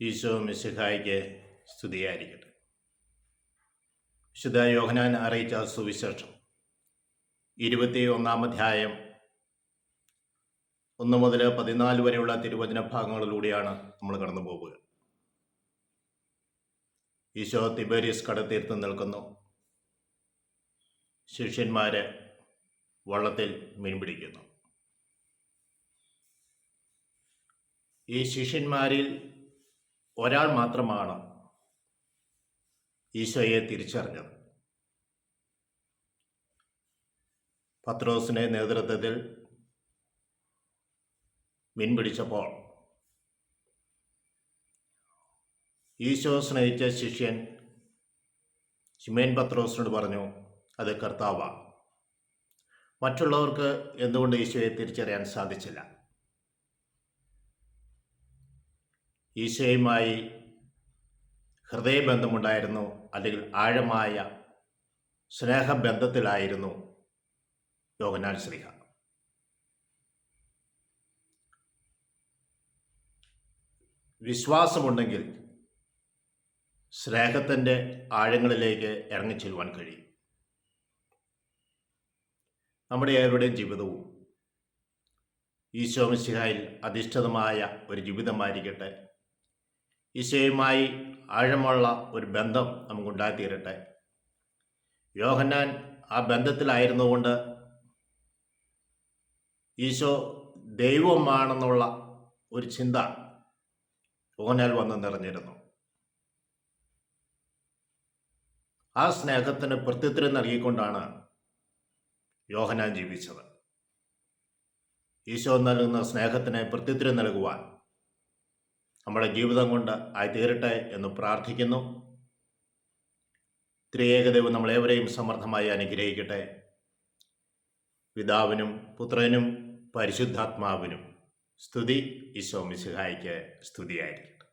ഈശോ മിശിഹായിക്ക് സ്തുതിയായിരിക്കട്ടെ. വിശുദ്ധ യോഹനാൻ അറിയിച്ച സുവിശേഷം. ഇരുപത്തി ഒന്നാം അധ്യായം ഒന്ന് മുതൽ പതിനാല് വരെയുള്ള തിരുവചന ഭാഗങ്ങളിലൂടെയാണ് നമ്മൾ കടന്നു പോവുക ഈശോ തിബേരിയസ് കടത്തീർത്ത് നിൽക്കുന്നു. ശിഷ്യന്മാര് വള്ളത്തിൽ മീൻ പിടിക്കുന്നു. ഈ ശിഷ്യന്മാരിൽ ഒരാൾ മാത്രമാണ് ഈശോയെ തിരിച്ചറിഞ്ഞത്. പത്രോസിന്റെ നേതൃത്വത്തിൽ മീൻ പിടിച്ചപ്പോൾ ഈശോ സ്നേഹിച്ച ശിഷ്യൻ ഷിമേൻ പത്രോസിനോട് പറഞ്ഞു അത് കർത്താവാണ് മറ്റുള്ളവർക്ക് എന്തുകൊണ്ട് ഈശോയെ തിരിച്ചറിയാൻ സാധിച്ചില്ല? ഈശോയുമായി ഹൃദയബന്ധമുണ്ടായിരുന്നു അല്ലെങ്കിൽ ആഴമായ സ്നേഹബന്ധത്തിലായിരുന്നു യോഗനാൽ ശ്രീഹ വിശ്വാസമുണ്ടെങ്കിൽ സ്നേഹത്തിന്റെ ആഴങ്ങളിലേക്ക് ഇറങ്ങിച്ചെല്ലുവാൻ കഴിയും. നമ്മുടെ ഏവരുടെയും ജീവിതവും ഈശോ മിശിഹായിൽ അധിഷ്ഠിതമായ ഒരു ജീവിതമായിരിക്കട്ടെ. ഈശോയുമായി ആഴമുള്ള ഒരു ബന്ധം നമുക്കുണ്ടായിത്തീരട്ടെ. യോഹന്നാൻ ആ ബന്ധത്തിലായിരുന്നുകൊണ്ട് ഈശോ ദൈവമാണെന്നുള്ള ഒരു ചിന്ത യോഹനാൽ വന്ന് നിറഞ്ഞിരുന്നു. ആ സ്നേഹത്തിന് പ്രത്യുത്തരം നൽകിക്കൊണ്ടാണ് യോഹനാൻ ജീവിച്ചത്. ഈശോ നൽകുന്ന സ്നേഹത്തിന് പ്രത്യുത്തരം നൽകുവാൻ നമ്മുടെ ജീവിതം കൊണ്ട് ആയി തീരട്ടെ എന്ന് പ്രാർത്ഥിക്കുന്നു. ത്രിയേകദൈവം നമ്മളേവരെയും സമർത്ഥമായി അനുഗ്രഹിക്കട്ടെ. പിതാവിനും പുത്രനും പരിശുദ്ധാത്മാവിനും സ്തുതി. ഈശോ മിശിഹായിക്ക് സ്തുതിയായിരിക്കും